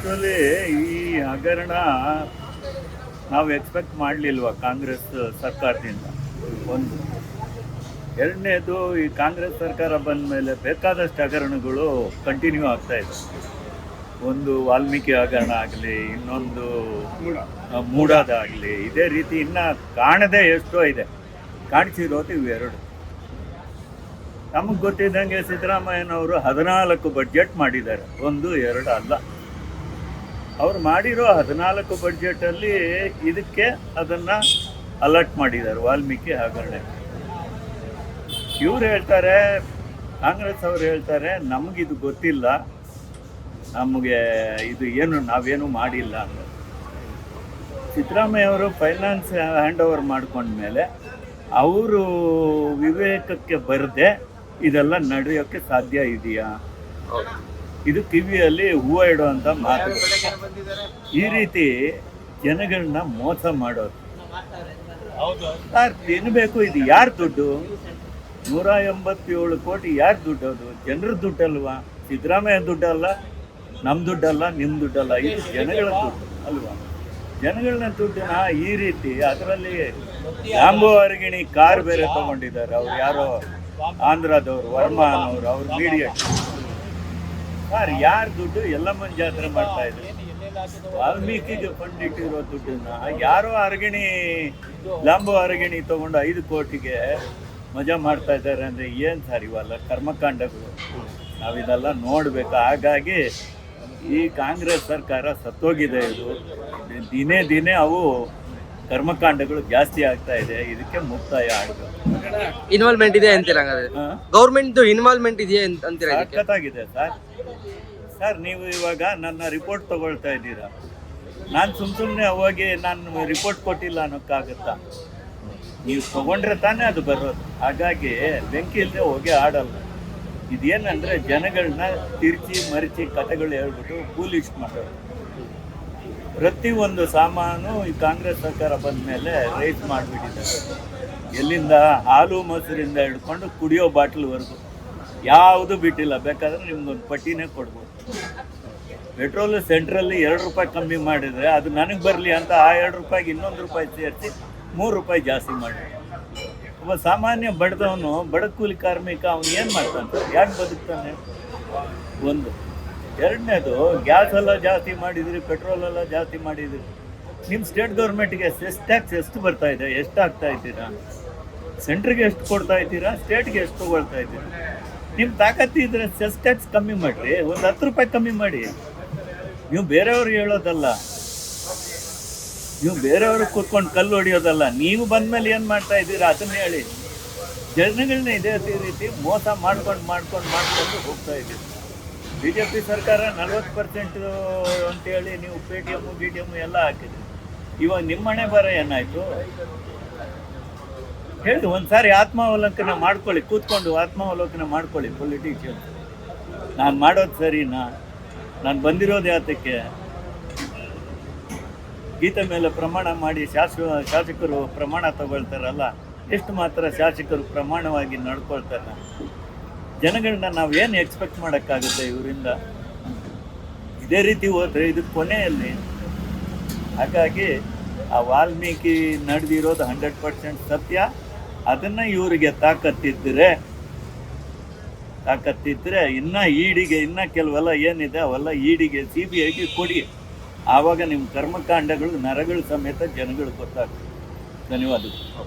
Actually ಈ ಹಗರಣ ನಾವು ಎಕ್ಸ್ಪೆಕ್ಟ್ ಮಾಡಲಿಲ್ವ ಕಾಂಗ್ರೆಸ್ ಸರ್ಕಾರದಿಂದ? ಒಂದು. ಎರಡನೇದು ಈ ಕಾಂಗ್ರೆಸ್ ಸರ್ಕಾರ ಬಂದ ಮೇಲೆ ಬೇಕಾದಷ್ಟು ಹಗರಣಗಳು ಕಂಟಿನ್ಯೂ ಆಗ್ತಾ ಇದೆ. ಒಂದು ವಾಲ್ಮೀಕಿ ಹಗರಣ ಆಗಲಿ, ಇನ್ನೊಂದು ಮೂಡಾದ ಮೂಡಾದಾಗಲಿ ಇದೇ ರೀತಿ ಇನ್ನು ಕಾಣದೇ ಎಷ್ಟೋ ಇದೆ. ಕಾಣಿಸಿರೋದು ಇವೆರಡು ನಮಗೆ ಗೊತ್ತಿದ್ದಂಗೆ ಸಿದ್ದರಾಮಯ್ಯನವರು ಹದಿನಾಲ್ಕು ಬಜೆಟ್ ಮಾಡಿದ್ದಾರೆ. ಒಂದು, ಎರಡು ಅಲ್ಲ. ಅವ್ರು ಮಾಡಿರೋ ಹದಿನಾಲ್ಕು ಬಡ್ಜೆಟಲ್ಲಿ ಇದಕ್ಕೆ ಅದನ್ನು ಅಲರ್ಟ್ ಮಾಡಿದ್ದಾರೆ, ವಾಲ್ಮೀಕಿ ಹಾಗೆ ಇವ್ರು ಹೇಳ್ತಾರೆ, ಕಾಂಗ್ರೆಸ್ ಅವ್ರು ಹೇಳ್ತಾರೆ, ನಮಗಿದು ಗೊತ್ತಿಲ್ಲ, ನಮಗೆ ಇದು ಏನು, ನಾವೇನು ಮಾಡಿಲ್ಲ ಅಂತ. ಸಿದ್ದರಾಮಯ್ಯ ಅವರು ಫೈನಾನ್ಸ್ ಹ್ಯಾಂಡ್ ಓವರ್ ಮಾಡ್ಕೊಂಡ್ಮೇಲೆ ಅವರು ವಿವೇಕಕ್ಕೆ ಬರದೆ ಇದೆಲ್ಲ ನಡೆಯೋಕ್ಕೆ ಸಾಧ್ಯ ಇದೆಯಾ? ಇದು ಕಿವಿಯಲ್ಲಿ ಹೂವು ಇಡುವಂಥ ಮಾತು. ಈ ರೀತಿ ಜನಗಳನ್ನ ಮೋಸ ಮಾಡೋದು ಸರ್ ತಿನ್ಬೇಕು? ಇದು ಯಾರು ದುಡ್ಡು? ನೂರ ಎಂಬತ್ತೇಳು ಕೋಟಿ ಯಾರು ದುಡ್ಡು ಅದು? ಜನರ ದುಡ್ಡಲ್ವಾ? ಸಿದ್ದರಾಮಯ್ಯ ದುಡ್ಡಲ್ಲ ನಮ್ಮ ದುಡ್ಡಲ್ಲ ನಿಮ್ಮ ದುಡ್ಡಲ್ಲ, ಇದು ಜನಗಳ ದುಡ್ಡು ಅಲ್ವಾ? ಜನಗಳನ್ನ ದುಡ್ಡನ್ನ ಈ ರೀತಿ ಅದರಲ್ಲಿ ಆಂಬೋ ಅರಗಿಣಿ ಕಾರ್ ಬೇರೆ ತಗೊಂಡಿದ್ದಾರೆ. ಅವ್ರು ಯಾರೋ ಆಂಧ್ರದವ್ರು ವರ್ಮಾನ್ ಅವರು ಅವ್ರ ಮೀಡಿಯೇಟ್ ಸರ್ ಯಾರು ದುಡ್ಡು ಎಲ್ಲಮ್ಮನ ಜಾತ್ರೆ ಮಾಡ್ತಾ ಇದ್ರು. ವಾಲ್ಮೀಕಿಗೆ ಫಂಡ್ ಇಟ್ಟಿರೋ ದುಡ್ಡನ್ನ ಯಾರೋ ಅರಗಿಣಿ ಲಾಂಬು ಅರಗಿಣಿ ತಗೊಂಡು ಐದು ಕೋಟಿಗೆ ಮಜಾ ಮಾಡ್ತಾ ಇದ್ದಾರೆ ಅಂದರೆ ಏನು ಸರ್ ಇವಲ್ಲ ಕರ್ಮಕಾಂಡಗಳು? ನಾವಿದೆಲ್ಲ ನೋಡಬೇಕು. ಹಾಗಾಗಿ ಈ ಕಾಂಗ್ರೆಸ್ ಸರ್ಕಾರ ಸತ್ತೋಗಿದೆ ಇದು. ದಿನೇ ದಿನೇ ಅವು ಕರ್ಮಕಾಂಡಗಳು ಜಾಸ್ತಿ ಆಗ್ತಾ ಇದೆ. ಇದಕ್ಕೆ ಮುಕ್ತಾಯ ಆಗಬೇಕು. ಇನ್ವಾಲ್ವ್ಮೆಂಟ್ ಇದೆ ಅಂತೀರಾ ಗೌರ್ಮೆಂಟ್ ಇನ್ವಾಲ್ವ್ಮೆಂಟ್ ಇದೆಯಾ ಅಂತೀರ ಸಖತ್ತಾಗಿದೆ ಸರ್. ಸರ್, ನೀವು ಇವಾಗ ನನ್ನ ರಿಪೋರ್ಟ್ ತಗೊಳ್ತಾ ಇದ್ದೀರಾ? ನಾನು ಸುಮ್ಮ ಸುಮ್ಮನೆ ಹೋಗಿ ನಾನು ರಿಪೋರ್ಟ್ ಕೊಟ್ಟಿಲ್ಲ ಅನ್ನೋಕ್ಕಾಗತ್ತಾ? ನೀವು ತಗೊಂಡ್ರೆ ತಾನೇ ಅದು ಬರೋದು. ಹಾಗಾಗಿ ಬೆಂಕಿ ಇಲ್ಲದೆ ಹೋಗಿ ಆಡಲ್ಲ. ಇದೇನಂದ್ರೆ ಜನಗಳನ್ನ ತಿರ್ಚಿ ಮರಿಚಿ ಕಥೆಗಳು ಹೇಳ್ಬಿಟ್ಟು ಪೂಲಿಸ್ಟ್ ಮಾಡೋದು. ಒಂದು ಸಾಮಾನು ಈ ಕಾಂಗ್ರೆಸ್ ಸರ್ಕಾರ ಬಂದ ಮೇಲೆ ರೈಸ್ ಮಾಡಿಬಿಟ್ಟಿದ್ದಾರೆ. ಎಲ್ಲಿಂದ ಹಾಲು ಮೊಸರಿಂದ ಹಿಡ್ಕೊಂಡು ಕುಡಿಯೋ ಬಾಟ್ಲ್ವರೆಗೂ. ಯಾವುದು ಬಿಟ್ಟಿಲ್ಲ. ಬೇಕಾದ್ರೆ ನಿಮ್ಗೊಂದು ಪಟ್ಟಿನೇ ಕೊಡ್ಬೋದು. ಪೆಟ್ರೋಲ್ ಸೆಂಟ್ರಲ್ಲಿ ಎರಡು ರೂಪಾಯಿ ಕಮ್ಮಿ ಮಾಡಿದರೆ ಅದು ನನಗೆ ಬರಲಿ ಅಂತ ಆ ಎರಡು ರೂಪಾಯಿಗೆ ಇನ್ನೊಂದು ರೂಪಾಯಿ ಸೇರಿಸಿ ಮೂರು ರೂಪಾಯಿ ಜಾಸ್ತಿ ಮಾಡಿ. ಒಬ್ಬ ಸಾಮಾನ್ಯ ಬಡದವನು ಬಡ ಕೂಲಿ ಕಾರ್ಮಿಕ, ಅವನು ಏನು ಮಾಡ್ತಾನೆ ಯಾಕೆ ಬದುಕ್ತಾನೆ? ಒಂದು. ಎರಡನೇದು ಗ್ಯಾಸ್ ಎಲ್ಲ ಜಾಸ್ತಿ ಮಾಡಿದ್ರಿ ಪೆಟ್ರೋಲ್ ಎಲ್ಲ ಜಾಸ್ತಿ ಮಾಡಿದ್ರಿ. ನಿಮ್ಮ ಸ್ಟೇಟ್ ಗೌರ್ಮೆಂಟ್ಗೆ ಸೆಸ್ ಟ್ಯಾಕ್ಸ್ ಎಷ್ಟು ಬರ್ತಾ ಇದೆ? ಎಷ್ಟು ಆಗ್ತಾ ಇದ್ದೀರಾ? ಸೆಂಟ್ರಿಗೆ ಎಷ್ಟು ಕೊಡ್ತಾ ಇದ್ದೀರಾ? ಸ್ಟೇಟ್ಗೆ ಎಷ್ಟು ತಗೊಳ್ತಾ ಇದ್ದೀರಾ? ನಿಮ್ಮ ತಾಕತ್ತು ಇದ್ರೆ ಸೆಸ್ ಟ್ಯಾಕ್ಸ್ ಕಮ್ಮಿ ಮಾಡಿರಿ, ಒಂದು ಹತ್ತು ರೂಪಾಯಿ ಕಮ್ಮಿ ಮಾಡಿ. ನೀವು ಬೇರೆಯವ್ರು ಹೇಳೋದಲ್ಲ. ನೀವು ಬೇರೆಯವ್ರು ಕೂತ್ಕೊಂಡು ಕಲ್ಲು ಹೊಡಿಯೋದಲ್ಲ. ನೀವು ಬಂದ್ಮೇಲೆ ಏನು ಮಾಡ್ತಾ ಇದ್ದೀರಾ? ಅದನ್ನ ಹೇಳಿ. ಜನಗಳನ್ನ ಇದೇ ರೀತಿ ಮೋಸ ಮಾಡ್ಕೊಂಡು ಮಾಡ್ಕೊಂಡು ಮಾಡ್ಕೊಂಡು ಹೋಗ್ತಾ ಇದ್ದೀವಿ ಬಿ ಜೆ ಪಿ ಸರ್ಕಾರ ನಲ್ವತ್ತು ಪರ್ಸೆಂಟ್ ಅಂತೇಳಿ ನೀವು Paytm T M ಎಲ್ಲ ಹಾಕಿದ್ರಿ. ಇವಾಗ ನಿಮ್ಮ ಹಣೆ ಬರ ಏನಾಯಿತು? ಹೇಳಿ, ಒಂದ್ಸಾರಿ ಆತ್ಮಾವಲೋಕನ ಮಾಡ್ಕೊಳ್ಳಿ, ಕೂತ್ಕೊಂಡು ಆತ್ಮಾವಲೋಕನ ಮಾಡ್ಕೊಳ್ಳಿ ಪೊಲಿಟಿಷಿಯನ್ ನಾನು ಮಾಡೋದು ಸರಿನಾ? ನಾನು ಬಂದಿರೋದು ಯಾತಕ್ಕೆ? ಗೀತೆ ಮೇಲೆ ಪ್ರಮಾಣ ಮಾಡಿ ಶಾಸ, ಶಾಸಕರು ಪ್ರಮಾಣ ತಗೊಳ್ತಾರಲ್ಲ, ಎಷ್ಟು ಮಾತ್ರ ಶಾಸಕರು ಪ್ರಮಾಣವಾಗಿ ನಡ್ಕೊಳ್ತಾರೆ? ಜನಗಳನ್ನ ನಾವು ಏನು ಎಕ್ಸ್ಪೆಕ್ಟ್ ಮಾಡೋಕ್ಕಾಗುತ್ತೆ ಇವರಿಂದ? ಇದೇ ರೀತಿ ಹೋದರೆ ಇದು ಕೊನೆಯಲ್ಲಿ. ಹಾಗಾಗಿ ಆ ವಾಲ್ಮೀಕಿ ನಡೆದಿರೋದು ಹಂಡ್ರೆಡ್ ಪರ್ಸೆಂಟ್ ಸತ್ಯ. ಅದನ್ನು ಇವರಿಗೆ ತಾಕತ್ತಿದ್ದರೆ ತಾಕತ್ತಿದ್ರೆ ಇನ್ನ ಈಡಿಗೆ, ಇನ್ನ ಕೆಲವೆಲ್ಲ ಏನಿದೆ ಅವೆಲ್ಲ ಈಡಿಗೆ ಸಿ ಬಿ ಐಗೆ ಕೊಡಿ. ಆವಾಗ ನಿಮ್ಮ ಕರ್ಮಕಾಂಡಗಳು, ನರಗಳು ಸಮೇತ ಜನಗಳು ಗೊತ್ತಾಗ್ತದೆ. ಧನ್ಯವಾದಗಳು.